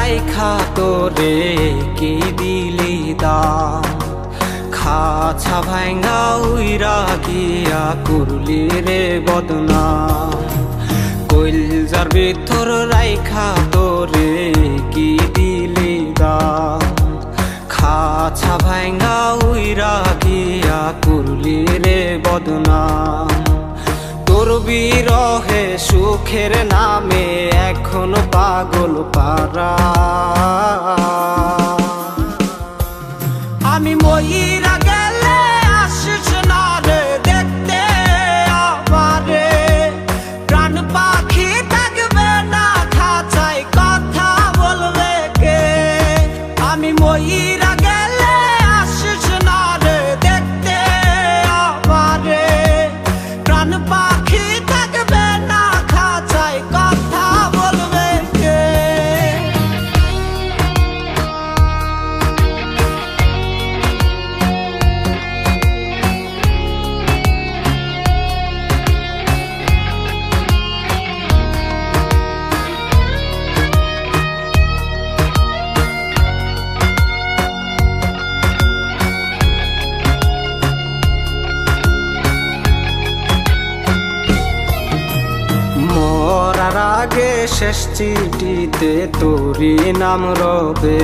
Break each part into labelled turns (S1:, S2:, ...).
S1: রে, কি দিলি দাম খাছা ভাঙ্গা উইরা গিয়া করলি রে বদনাম কইলজার ভিতর রাইখা তোরে কি দিলি দাম খাছা ভাঙ্গা উইরা গিয়া করলি রে বদনাম তোর বিরহে সুখের নামে এখন পাগল পারা আগে শেষ চিঠিতে তোরি নাম রবে।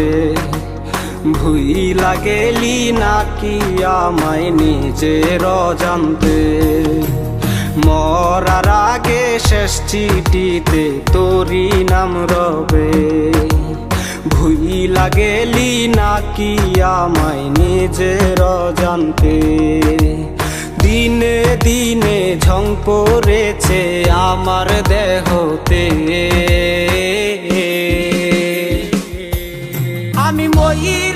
S1: ভুই লাগেলি নাকি আমায় নিজের জানতে মরার আগে শেষ চিঠিতে তোরি নাম রবে। ভুই লাগেলি নাকি আমায় নিজের জানতে দিনে ঝং পড়েছে আমার দেহতে। আমি ময়ূরা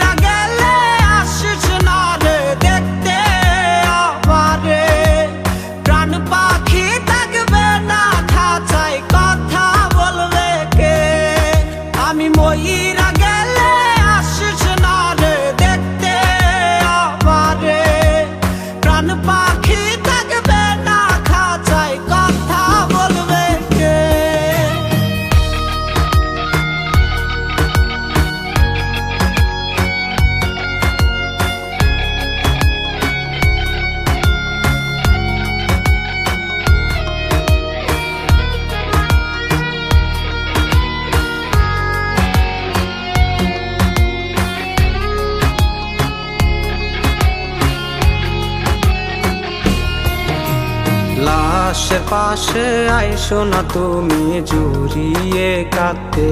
S1: লাশের পাশে আইসো না তুমি জুড়িয়ে কাতে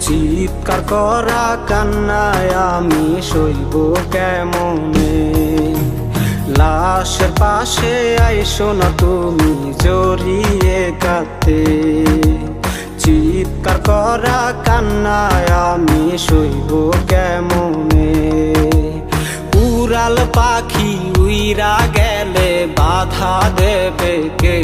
S1: চিৎকার করা কান্নায় আমি সইব কেমনে? লাশের পাশে আইসো না তুমি জড়িয়ে কাতে চিৎকার করা কান্নায় আমি সইব কেমনে? উড়াল পাখি উইরা গেলে বাধা থেকে